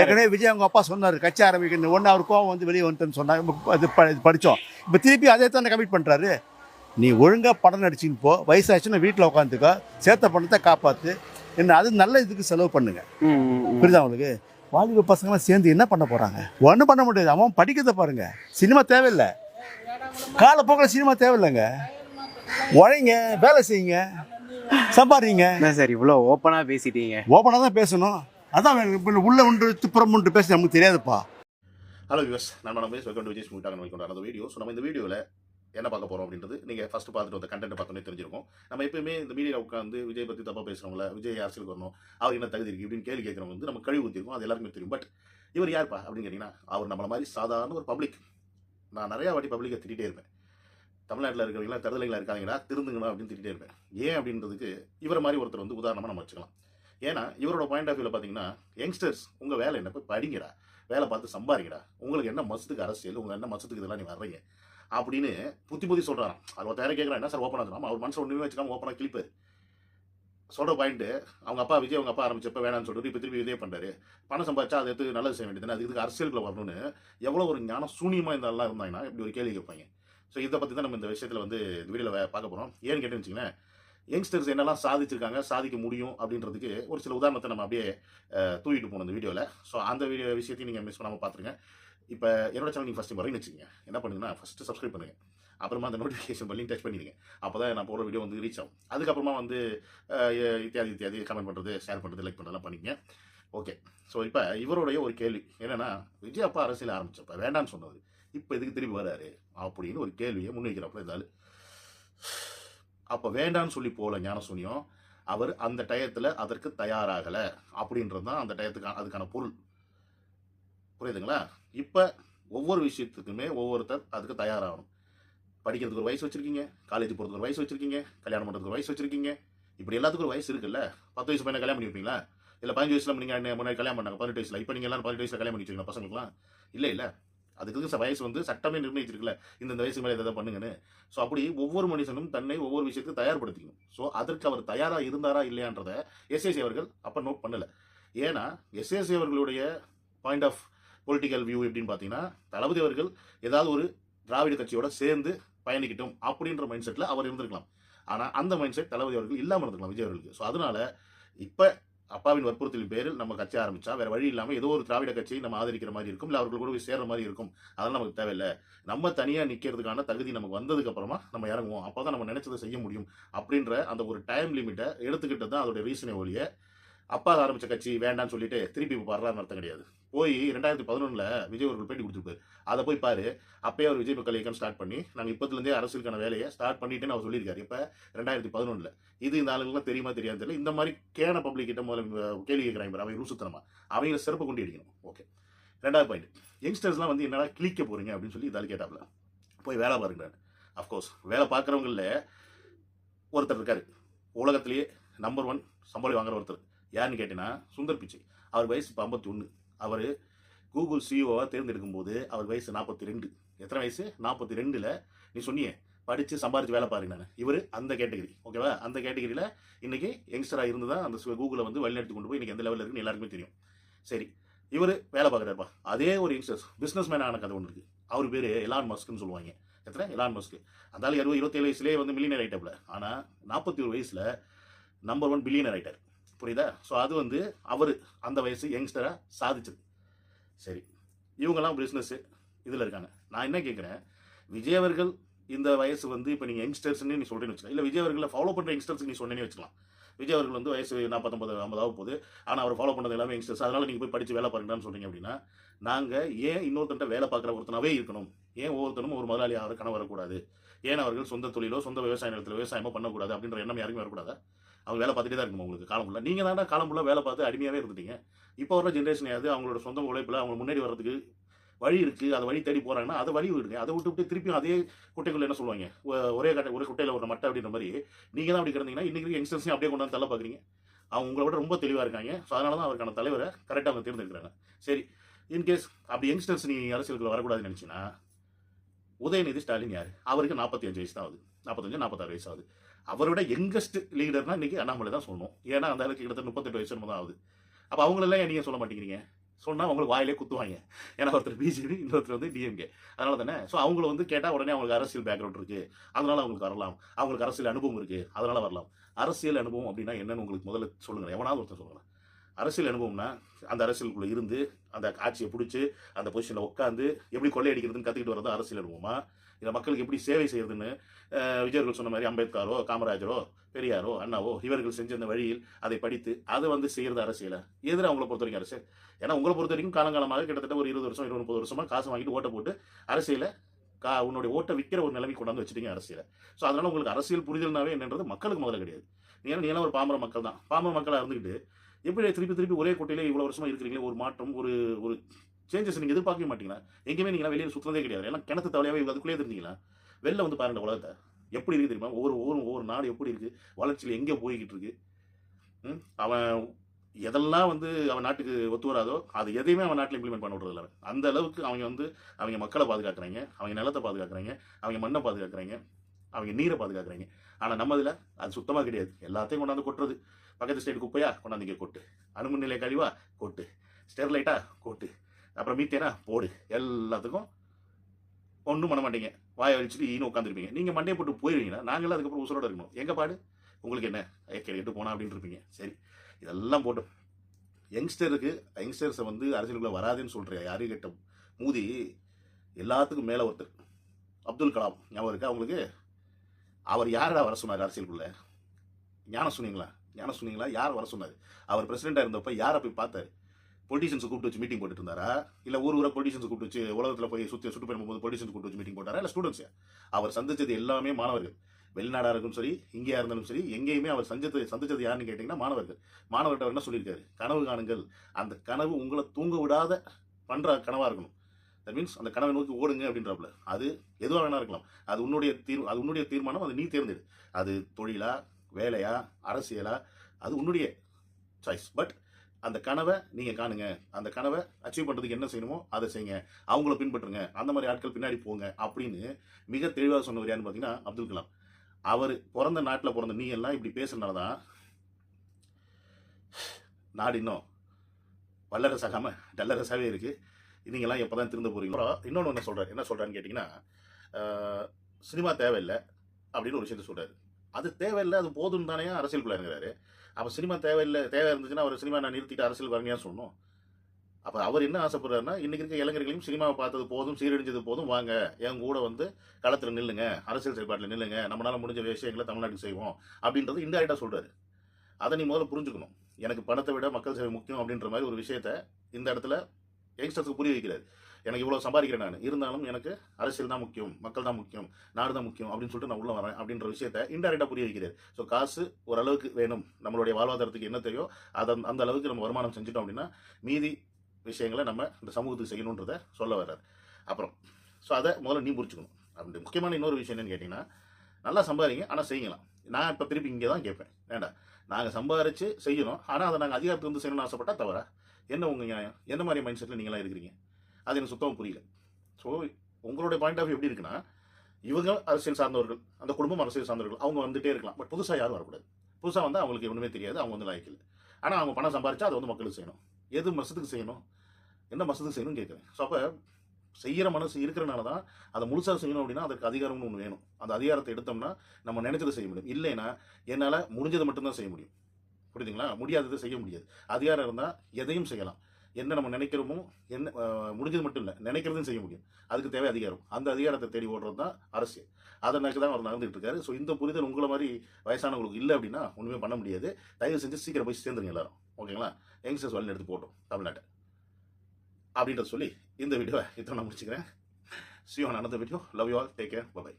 ஏற்கனவே விஜய் அவங்க அப்பா சொன்னார் கட்சி ஆரம்பிக்கணும். ஒன்று அவர் கோவம் வந்து வெளியே வந்துட்டுன்னு சொன்னாங்க அது படித்தோம் இப்போ திருப்பி அதே தானே கமிட் பண்ணுறாரு நீ ஒழுங்காக படம் நடிச்சின்னு போ. வயசாச்சுன்னா வீட்டில் உட்காந்துக்கோ சேர்த்த பணத்தை காப்பாற்று என்ன அது நல்ல இதுக்கு செலவு பண்ணுங்க. புரியுதா உங்களுக்கு? வாலிப பசங்களாம் சேர்ந்து என்ன பண்ண போகிறாங்க ஒன்றும் பண்ண முடியாது. அவன் படிக்கிறத பாருங்க. சினிமா தேவையில்லை. காலப்போக்கில் சினிமா தேவையில்லைங்க. உழைங்க வேலை செய்யுங்க. சம்பாதிங்க. சார் இவ்வளோ ஓப்பனா பேசிட்டீங்க? ஓப்பனாக தான் பேசணும். அதான் இப்போ உள்ள ஒன்று துப்புறம் ஒன்று பேச நமக்கு தெரியாதுப்பா. ஹலோ வியூஸ் நான் நம்ம வெல்கம் டு விஜய் ஸ்மூட்டாக கொண்டு அந்த வீடியோ ஸோ நம்ம இந்த வீடியோவில் என்ன பார்க்க போகிறோம் அப்படின்றது நீங்கள் ஃபஸ்ட் பார்த்துட்டு வந்த கண்டென்ட் பார்த்தோன்னே தெரிஞ்சிருக்கும். நம்ம எப்பயுமே இந்த மீடியாவில் உட்காந்து விஜய் பற்றி தப்பாக பேசுகிறவங்கள விஜய் அரசியலுக்கு வரணும் அவர் என்ன தகுதி இருக்குது இப்படின்னு கேள்வி கேட்குறவங்க வந்து நம்ம கழிவு ஊற்றிருக்கோம் அது எல்லாருக்குமே தெரியும். பட் இவர் யார்ப்பா அப்படின்னு கேட்டிங்கன்னா அவர் நம்மள மாதிரி சாதாரண ஒரு பப்ளிக் நான் நிறையா வாட்டி பப்ளிக்கை திட்டிகிட்டே இருப்பேன். தமிழ்நாட்டில் இருக்கிறவங்களா தருதலைகளாக இருக்காங்களா திருந்துங்களா அப்படின்னு திட்டிகிட்டே இருப்பேன். ஏன் அப்படின்றதுக்கு இவரை மாதிரி ஒருத்தர் வந்து உதாரணமாக நம்ம வச்சுக்கலாம். ஏன்னா இவரோட பாயிண்ட் ஆஃப் வியூவில் பார்த்தீங்கன்னா யங்ஸ்டர்ஸ் உங்கள் வேலை என்ன? போய் படிங்கடா. வேலை பார்த்து சம்பாதிங்கடா. உங்களுக்கு என்ன மசத்துக்கு அரசியல்? உங்கள் என்ன மசத்துக்கு இதெல்லாம் நீ வர்றீங்க? அப்படின்னு புத்தி புத்தி சொல்கிறான் அது ஒரு கேட்குறான் என்ன சார் ஓப்பனாக சொல்லலாம் அவர் மனசு ஒன்றுமே வச்சுக்காம ஓப்பனாக கிளிப்பார் சொல்கிற பாயிண்ட்டு அவங்க அப்பா விஜய் அவங்க அப்பா ஆரம்பிச்சப்ப வேணாம்னு சொல்லிட்டு இப்போ திருப்பி இதே பண்ணுறாரு பணம் சம்பாதிச்சா அதை எடுத்து நல்லது செய்ய வேண்டியது அதுக்கு இதுக்கு அரசியலுக்குள்ள வரணும்னு எவ்வளோ ஒரு ஞானம் சூனியமாக இந்த எல்லாம் இருந்தாங்கன்னா இப்படி ஒரு கேள்வி கேட்பாங்க. ஸோ இதை பற்றி தான் நம்ம இந்த விஷயத்தில் வந்து இந்த வீடியோவில் பார்க்க போகிறோம் ஏன்னு கேட்டேன்னு வச்சுங்களேன் யங்ஸ்டர்ஸ் என்னெல்லாம் சாதிச்சிருக்காங்க சாதிக்க முடியும் அப்படின்றதுக்கு ஒரு சில உதாரணத்தை நம்ம அப்படியே தூக்கிட்டு போனோம் இந்த வீடியோவில் ஸோ அந்த வீடியோ விஷயத்தையும் நீங்கள் மிஸ் பண்ணாமல் பார்த்துருங்க இப்போ என்னோட சேனல் நீங்கள் ஃபஸ்ட்டு வரீங்கன்னு வச்சுக்கோங்க. என்ன பண்ணுங்கன்னா ஃபஸ்ட்டு சப்ஸ்கிரைப் பண்ணுங்கள் அப்புறமா அந்த நோட்டிஃபிகேஷன் பண்ணி டச் பண்ணிடுங்க. அப்போ தான் நான் போடுற வீடியோ வந்து ரீச் ஆகும். அதுக்கப்புறமா வந்து இத்தியாதி இத்தியாதி கமெண்ட் பண்ணுறது ஷேர் பண்ணுறது லைக் பண்ணுறதுலாம் பண்ணிக்கங்க. ஓகே ஸோ இப்போ இவருடைய ஒரு கேள்வி. என்னென்னா விஜய் அப்பா அரசியல் ஆரம்பிச்சப்ப வேண்டான்னு சொன்னது இப்போ இதுக்கு திரும்பி வராரு? அப்படின்னு ஒரு கேள்வியை முன்வைக்கிறப்ப இருந்தாலும் அப்போ வேண்டான்னு சொல்லி போகல ஞானசூனியம். அவர் அந்த டயத்தில் அதற்கு தயாராகலை. அப்படின்றது தான் அந்த டயத்துக்கு அதுக்கான பொருள். புரியுதுங்களா? இப்போ ஒவ்வொரு விஷயத்துக்குமே ஒவ்வொருத்தர் அதுக்கு தயாராகணும். படிக்கிறதுக்கு ஒரு வயசு வச்சுருக்கீங்க. காலேஜ் போகிறதுக்கு ஒரு வயசு வச்சுருக்கீங்க. கல்யாணம் பண்ணுறதுக்கு ஒரு வயசு வச்சுருக்கீங்க. இப்படி எல்லாத்துக்கும் ஒரு வயசு இருக்குல்ல? பத்து வயசு பையனை கல்யாணம் பண்ணி வைப்பீங்களா? இல்லை பதினஞ்சு வயசில் நீங்கள் முன்னாடி கல்யாணம் பண்ணாங்க பதினெட்டு வயசில். இப்போ நீங்கள் எல்லாரும் பதினெட்டு வயசில் கல்யாணம் பண்ணி வச்சுருக்கீங்க பசங்களுக்குலாம் இல்லை இல்லை. அதுக்கு வயசு வந்து சட்டமே நிர்ணயிச்சிருக்குல்ல. இந்த வயசு மேலே இதை பண்ணுங்கன்னு. ஸோ அப்படி ஒவ்வொரு மனுஷனும் தன்னை ஒவ்வொரு விஷயத்துக்கு தயார்படுத்திக்கணும். ஸோ அதற்கு அவர் தயாராக இருந்தாரா இல்லையான்றதை எஸ்எஸ்சி அவர்கள் அப்போ நோட் பண்ணல. ஏன்னா எஸ்எஸ்சி அவர்களுடைய பாயிண்ட் ஆஃப் பொலிட்டிக்கல் வியூ எப்படின்னு பார்த்தீங்கன்னா தளபதி அவர்கள் ஏதாவது ஒரு திராவிட கட்சியோட சேர்ந்து பயணிக்கட்டும் அப்படின்ற மைண்ட் செட்டில் அவர் இருந்திருக்கலாம். ஆனால் அந்த மைண்ட் செட் தளபதி அவர்கள் இல்லாமல் இருந்திருக்கலாம் விஜய் அவர்களுக்கு. ஸோ அதனால இப்போ அப்பாவின் வற்புறுத்தலின் பேரில் நம்ம கட்சி ஆரம்பிச்சா வேற வழி இல்லாமல் ஏதோ ஒரு திராவிட கட்சியை நம்ம ஆதரிக்கிற மாதிரி இருக்கும் இல்லை அவர்கள் கூட போய் சேர்ற மாதிரி இருக்கும். அதெல்லாம் நமக்கு தேவையில்லை. நம்ம தனியாக நிற்கிறதுக்கான தகுதி நமக்கு வந்ததுக்கு அப்புறமா நம்ம இறங்குவோம். அப்போ தான் நம்ம நினைச்சதை செய்ய முடியும். அப்படின்ற அந்த ஒரு டைம் லிமிட்டை எடுத்துக்கிட்டு தான் அதோட ரீசனை ஒழிய அப்பா ஆரம்பிச்ச கட்சி வேண்டாம்னு சொல்லிட்டு திருப்பி இப்போ வர்றாருன்னு அர்த்தம் கிடையாது. போய் ரெண்டாயிரத்தி பதினொன்றில் விஜய் அவர்கள் பேட்டி கொடுத்துருப்பாரு. அதை போய் பாரு அப்பயே அவர் விஜய் மக்கள் இயக்கம் ஸ்டார்ட் பண்ணி நாங்கள் இப்போத்துலேருந்தே அரசியலுக்கான வேலையை ஸ்டார்ட் பண்ணிட்டுன்னு அவர் சொல்லியிருக்காரு. இப்போ ரெண்டாயிரத்தி பதினொன்றில் இது இந்த ஆளுங்களாம் தெரியுமா தெரியாது தெரியல. இந்த மாதிரி கேன பப்ளிக் கிட்ட முதல்ல கேள்வி கேட்குறாங்க பாரு, அவங்க லூசுத்தனமா அவங்கள சிறப்பு கொண்டு அடிக்கணும். ஓகே ரெண்டாவது பாயிண்ட் யங்ஸ்டர்ஸ்லாம் வந்து என்னடா கிளிக்க போகிறீங்க அப்படின்னு சொல்லி இதால் கேட்டாப்ல. போய் வேலை பாருங்கிறாரு அஃப்கோர்ஸ் வேலை பார்க்குறவங்களில் ஒருத்தர் இருக்கார். உலகத்திலேயே நம்பர் ஒன் சம்பளம் வாங்குற ஒருத்தர். யாருன்னு கேட்டீங்கன்னா சுந்தர் பிச்சை. அவர் வயசு இப்போ ஐம்பத்தி ஒன்று அவர் கூகுள் சிஇஓவாக தேர்ந்தெடுக்கும் போது அவர் வயசு நாற்பத்தி ரெண்டு எத்தனை வயசு? நாற்பத்தி ரெண்டில் நீ சொன்னியே படித்து சம்பாரித்து வேலை பாருங்க நான். இவர் அந்த கேட்டகரி ஓகேவா? அந்த கேட்டகரியில் இன்றைக்கி யங்ஸ்டராக இருந்து தான் அந்த கூகுளை வந்து வழிநடத்தி கொண்டு போய் இன்றைக்கி எந்த லெவலில் இருக்குன்னு எல்லாருக்குமே தெரியும். சரி இவர் வேலை பார்க்குறாருப்பா. அதே ஒரு யங்ஸ்டர்ஸ் பிஸ்னஸ் மேனான கதை ஒன்று இருக்குது அவர் பேர் எலான் மஸ்க்னு சொல்லுவாங்க. எத்தனை? எலான் மஸ்க் அதால் இருபது இருபத்தேழு வயசுலேயே வந்து மில்லியனர் ஐட்டப்ல ஆனால் நாற்பத்தி ஒரு வயசில் நம்பர் ஒன் பில்லியனர் ஆகிட்டார் புரியுதா? ஸோ அது வந்து அவர் அந்த வயசு யங்ஸ்டராக சாதிச்சது. சரி இவங்கெல்லாம் பிஸ்னஸ்ஸு இதில் இருக்காங்க. நான் என்ன கேட்குறேன் விஜய் அவர்கள் இந்த வயசு வந்து இப்போ நீங்கள் யங்ஸ்டர்ஸ்னு நீ சொல்கிறேன்னு வச்சுக்கலாம். இல்லை விஜய் அவர்களை ஃபாலோ பண்ணுற யங்ஸ்டர்ஸ் நீ சொன்னேனே வச்சுக்கலாம். விஜய் அவர்கள் வந்து வயசு நாற்பத்தொம்பது ஐம்பதாவது போகுது. ஆனால் அவர் ஃபாலோ பண்ணது எல்லாமே யங்ஸ்டர்ஸ் அதனால் நீங்கள் போய் படித்து வேலை பாருங்கன்னு சொன்னீங்க அப்படின்னா நாங்கள் ஏன் இன்னொருத்தன்ட்ட வேலை பார்க்குற ஒருத்தனாவே இருக்கணும்? ஏன் ஒவ்வொருத்தனும் ஒரு முதலாளி ஆகிற கனவு வரக்கூடாது ஏன் அவர்கள் சொந்த தொழிலோ சொந்த விவசாய நிலத்தில் விவசாயமோ பண்ணக்கூடாது அப்படின்ற எண்ணம் யாருக்கும் வரக்கூடாது? அவங்க வேலை பார்த்துட்டே தான் இருக்கும் உங்களுக்கு? காலம் ஃபுல்லாக நீங்கள் தானே காலம் ஃபுல்லாக வேலை பார்த்து அடிமையாகவே இருந்துட்டீங்க. இப்போ வர ஜென்ரேஷன் யாவது அவங்களோட சொந்த உழைப்பில் அவங்க முன்னேறி வர்றதுக்கு வழி இருக்குது அதை வழி தேடி போகிறாங்கன்னா அதை வழி விடுங்க. அதை விட்டு விட்டு திருப்பியும் அதே குட்டைக்குள்ள என்ன சொல்லுவாங்க? ஒ- ஒரே கட்டை ஒரே குட்டையில் ஒரு மட்டை அப்படின்ற மாதிரி நீங்கள் தான் அப்படி கிடந்தீங்கன்னா இன்றைக்கி யங்ஸ்டர்ஸையும் அப்படியே கொண்டு வந்து தள்ள பார்க்குறீங்க அவங்க உங்களை விட ரொம்ப தெளிவாக இருக்காங்க. ஸோ அதனால தான் அவருக்கான தலைவரை கரெக்டாக அவங்க தேர்ந்தெடுக்கிறாங்க. சரி இன்கேஸ் அப்படி யங்ஸ்டர்ஸ் நீ அரசியலுக்குள்ள வரக்கூடாதுன்னு நினச்சின்னா உதயநிதி ஸ்டாலின் யார்? அவருக்கு நாற்பத்தி அஞ்சு வயசு தான் ஆகுது. நாற்பத்தஞ்சு நாற்பத்தாறு வயசு ஆகுது. அவரோட யங்கஸ்ட் லீடர்னா இன்னைக்கு அண்ணாமலை தான் சொல்லணும். ஏன்னா அந்த அளவுக்கு கிட்டத்தட்ட முப்பத்தெட்டு வயசு தான் ஆகுது. அப்போ அவங்களெல்லாம் நீங்கள் சொல்ல மாட்டேங்கிறீங்க? சொன்னால் அவங்களுக்கு வாயிலே குத்துவாங்க. ஏன்னா ஒருத்தர் பிஜேபி இன்னொருத்தர் வந்து டிஎம்கே அதனால தானே? ஸோ அவங்கள வந்து கேட்டால் உடனே அவங்களுக்கு அரசியல் பேக்ரவுண்ட் இருக்குது அதனால அவங்களுக்கு வரலாம். அவங்களுக்கு அரசியல் அனுபவம் இருக்குது அதனால வரலாம். அரசியல் அனுபவம் அப்படின்னா என்னன்னு உங்களுக்கு முதல்ல சொல்லுங்க. எவனாவது ஒருத்தர் சொல்லலாம். அரசியல் அனுபவம்னா அந்த அரசியலுக்குள்ளே இருந்து அந்த ஆட்சியை பிடிச்சி அந்த பொசிஷனில் உட்காந்து எப்படி கொள்ளையடிக்கிறதுன்னு கற்றுக்கிட்டு வரது அரசியல் அனுபவமா இல்லை மக்களுக்கு எப்படி சேவை செய்யறதுன்னு விஜயர்கள் சொன்ன மாதிரி அம்பேத்கரோ காமராஜரோ பெரியாரோ அண்ணாவோ இவர்கள் செஞ்ச அந்த வழியில் அதை படித்து அதை வந்து செய்யறது அரசியலை? எதிர அவங்கள பொறுத்த வரைக்கும் அரசியல்? ஏன்னா உங்களை பொறுத்த வரைக்கும் காலங்காலமாக கிட்டத்தட்ட ஒரு இருபது வருஷம் இருபது முப்பது வருஷமா காசு வாங்கிட்டு ஓட்டை போட்டு அரசியல கா உன்னுடைய ஓட்டை விற்கிற ஒரு நிலைமை கொண்டாந்து வச்சுட்டீங்க அரசியல. ஸோ அதனால உங்களுக்கு அரசியல் புரிதல்னாவே என்னன்றது மக்களுக்கு முதல்ல கிடையாது. ஏன்னா நீ எல்லாம் ஒரு பாமர மக்கள் தான் பாமர மக்களாக இருந்துக்கிட்டு எப்படி திருப்பி திருப்பி ஒரே கோட்டையிலே இவ்வளோ வருஷமா இருக்கிறீங்களே? ஒரு மாற்றம் ஒரு ஒரு சேஞ்சஸ் நீங்கள் எதிர்பார்க்கவே மாட்டீங்களா? எங்கேயுமே நீங்களா வெளியே சுற்றுறதே கிடையாது. எல்லாம் கிணத்து தவளையாகவே அதுக்குள்ளேயே தெரிஞ்சீங்களா வெளில வந்து பாருங்க உலகத்தை. எப்படி இருக்கு தெரியுமா? ஒவ்வொரு ஒவ்வொரு ஒவ்வொரு நாடு எப்படி இருக்கு? வளர்ச்சியில் எங்கே போய்கிட்டு இருக்கு? அவன் எதெல்லாம் வந்து அவன் நாட்டுக்கு ஒத்து வராதோ அது எதையுமே அவன் நாட்டில் இம்ப்ளிமெண்ட் பண்ண விடுறதில்ல. அந்த அளவுக்கு அவங்க வந்து அவங்க மக்களை பாதுகாக்கிறாங்க அவங்க நிலத்தை பாதுகாக்கிறாங்க அவங்க மண்ணை பாதுகாக்கிறாங்க அவங்க நீரை பாதுகாக்கிறாங்க. ஆனால் நம்ம இதில் அது சுத்தமாக கிடையாது. எல்லாத்தையும் கொண்டாந்து கொட்டுறது. பக்கத்து ஸ்டேட் குப்பையா கொண்டாந்து இங்கே கொட்டு. அணுமின் நிலைய கழிவா கொட்டு. ஸ்டெர்லைட்டா கொட்டு. அப்புறம் மீத்தேனா போடு. எல்லாத்துக்கும் ஒன்றும் பண்ண மாட்டீங்க. வாயை வச்சுட்டு ஈனு உட்காந்துருப்பீங்க நீங்கள் மண்டையை போட்டு போயிருவீங்கன்னா நாங்களாம் அதுக்கப்புறம் உசுரோட இருக்கணும். எங்கள் பாடு? உங்களுக்கு என்ன? கேட்டு போனா அப்படின்னு இருப்பீங்க. சரி. இதெல்லாம் போட்டு யங்ஸ்டருக்கு யங்ஸ்டர்ஸை வந்து அரசியலுக்குள்ள வராதுன்னு சொல்கிற யாரையும் கேட்ட மூதி எல்லாத்துக்கும் மேலே ஒருத்தர். அப்துல் கலாம். ஞாபகம் இருக்கா அவங்களுக்கு அவர் யாரடா வர சொன்னார் அரசியலுக்குள்ள? ஞானம் சொன்னீங்களா? ஞானம் சொன்னீங்களா? யார் வர சொன்னார்? அவர் பிரசிடென்ட்டாக இருந்தப்ப யாரை போய் பார்த்தாரு? பொலிட்டிஷியன்ஸ் கூப்பிட்டு வச்சு மீட்டிங் போட்டுட்டு இருந்தாரா? இல்லை ஊர் ஊரை பொலிட்டிஷியன்ஸ் கூப்பிட்டு வச்சு உலகத்தில் போய் சுற்றி சுற்றுப்பயணம் போகும்போது பொலிட்டிஷியன்ஸ் கூப்பிட்டு வச்சு மீட்டிங் போட்டாரா? இல்லை ஸ்டூடெண்ட்ஸ் அவர் சந்திச்சது எல்லாமே மாணவர்கள். வெளிநாடாக இருக்கும் சரி இங்கேயா இருந்தாலும் சரி எங்கேயுமே அவர் சந்தித்தது சந்திச்சது யாருன்னு கேட்டிங்கன்னா மாணவர்கள். மாணவர்கிட்ட அவர் என்ன சொல்லியிருக்காரு? கனவு காணுங்கள். அந்த கனவு உங்களை தூங்க விடாத பண்ணுற கனவாக இருக்கணும். தட் மீன்ஸ் அந்த கனவை நோக்கி ஓடுங்க அப்படின்றப்பல. அது எதுவாக வேணா இருக்கலாம். அது உன்னுடைய தீர் அது உன்னுடைய தீர்மானம் அது நீ தேர்ந்தெடு. அது தொழிலா வேலையா அரசியலா அது உன்னுடைய சாய்ஸ் பட் அந்த கனவை நீங்கள் காணுங்க. அந்த கனவை அச்சீவ் பண்ணுறதுக்கு என்ன செய்யணுமோ அதை செய்யுங்க. அவங்கள பின்பற்றுங்க. அந்த மாதிரி ஆட்கள் பின்னாடி போங்க அப்படின்னு மிக தெளிவாக சொன்னவர் யாருன்னு பார்த்தீங்கன்னா அப்துல் கலாம். அவர் பிறந்த நாட்டில் பிறந்த நீ எல்லாம் இப்படி பேசுறதுனால தான் நாடு இன்னும் வல்லரசாகாமல் டல்லரசாகவே இருக்குது நீங்கெல்லாம் எப்போ தான் திருந்த போகிறீங்களோ இன்னொன்று என்ன சொல்கிறார் என்ன சொல்கிறான்னு கேட்டிங்கன்னா சினிமா தேவையில்லை அப்படின்னு ஒரு விஷயத்த சொல்கிறாரு அது தேவையில்லை அது போதும் தானே அரசியலுக்குள்ளே இருக்கிறாரு அப்போ சினிமா தேவையில்லை தேவை இருந்துச்சுன்னா அவர் சினிமா நான் நிறுத்திட்டு அரசியல் வரணியா சொல்லணும்? அப்போ அவர் என்ன ஆசைப்படுறாருன்னா இன்றைக்கி இருக்க இளைஞர்களையும் சினிமாவை பார்த்தது போதும் சீரழிஞ்சது போதும் வாங்க. என் கூட வந்து களத்தில் நில்லுங்க அரசியல் செயல்பாட்டில் நில்லுங்க நம்மளால் முடிஞ்ச விஷயங்களை தமிழ்நாட்டுக்கு செய்வோம் அப்படின்றது இன்டைரக்டாக சொல்கிறாரு அதை நீ முதல்ல புரிஞ்சுக்கணும். எனக்கு பணத்தை விட மக்கள் சேவை முக்கியம் அப்படின்ற மாதிரி ஒரு விஷயத்த இந்த இடத்துல யங்ஸ்டர்ஸ்க்கு புரிய வைக்கிறாரு. எனக்கு இவ்வளோ சம்பாதிக்கிறேன் நான். இருந்தாலும் எனக்கு அரசியல் தான் முக்கியம் மக்கள் தான் முக்கியம் நாடு தான் முக்கியம் அப்படின்னு சொல்லிட்டு நான் உள்ள வரேன் அப்படின்ற விஷயத்த இன்டெரக்டாக புரிய வைக்கிறார். ஸோ காசு ஓரளவுக்கு வேணும். நம்மளுடைய வாழ்வாதாரத்துக்கு என்ன தேவையோ அதை அந்த அளவுக்கு நம்ம வருமானம் செஞ்சுட்டோம் அப்படின்னா மீதி விஷயங்களை நம்ம இந்த சமூகத்துக்கு செய்யணுன்றதை சொல்ல வர்றார். அப்புறம் ஸோ அதை முதல்ல நீ புரிச்சுக்கணும் அப்படி முக்கியமான இன்னொரு விஷயம் என்னன்னு கேட்டிங்கன்னா நல்லா சம்பாதிங்க ஆனால் செய்யலாம். நான் இப்போ திருப்பி இங்கே தான் கேட்பேன். வேண்டாம் நாங்கள் சம்பாரித்து செய்யணும் ஆனால் அதை நாங்கள் அதிகாரத்துக்கு வந்து செய்யணும்னு ஆசைப்பட்டால் தவறா? என்ன உங்கள் நியாயம்? என்ன மாதிரி மைண்ட் செட்டில் நீங்களாம் இருக்கிறீங்க? அது எனக்கு சுத்தமாக புரியல. ஸோ உங்களுடைய பாயிண்ட் ஆஃப் எப்படி இருக்குன்னா இவங்க அரசியல் சார்ந்தவர்கள் அந்த குடும்பம் அரசியல் சார்ந்தவர்கள் அவங்க வந்துட்டே இருக்கலாம். பட் புதுசாக யாரும் வரக்கூடாது. புதுசாக வந்து அவங்களுக்கு ஒன்றுமே தெரியாது அவங்க வந்து லாய்க்கில்லை. ஆனால் அவங்க பணம் சம்பாரிச்சா அதை வந்து மக்களுக்கு செய்யணும். எது மசத்துக்கு செய்யணும்? என்ன மசத்துக்கு செய்யணும்னு கேட்குறேன் ஸோ அப்போ செய்கிற மனசு இருக்கிறனால தான் அதை முழுசாக செய்யணும் அப்படின்னா அதற்கு அதிகாரம்னு ஒன்று வேணும். அந்த அதிகாரத்தை எடுத்தோம்னா நம்ம நினைச்சதை செய்ய முடியும். இல்லைன்னா என்னால் முடிஞ்சதை மட்டும்தான் செய்ய முடியும். புரியுதுங்களா? முடியாததை செய்ய முடியாது. அதிகாரம் இருந்தால் எதையும் செய்யலாம். என்ன நம்ம நினைக்கிறோமோ என்ன முடிஞ்சது மட்டும் இல்லை நினைக்கிறதும் செய்ய முடியும். அதுக்கு தேவை அதிகாரம். அந்த அதிகாரத்தை தேடி ஓடுறது தான் அரசியல். அதை நோக்கி தான் அவர் நடந்துகிட்டு இருக்காரு. ஸோ இந்த புரிதல் உங்களை மாதிரி வயசானவங்களுக்கு இல்லை அப்படின்னா ஒன்றுமே பண்ண முடியாது. தயவு செஞ்சு சீக்கிரம் போய் சேர்ந்துருங்க எல்லாரும். ஓகேங்களா? யங்ஸ்டர்ஸ் வழி எடுத்து போட்டோம் தமிழ்நாட்டை. அப்படின்றத சொல்லி இந்த வீடியோவை இத்தனை நான் முடிச்சுக்கிறேன். See on video love you all take care bye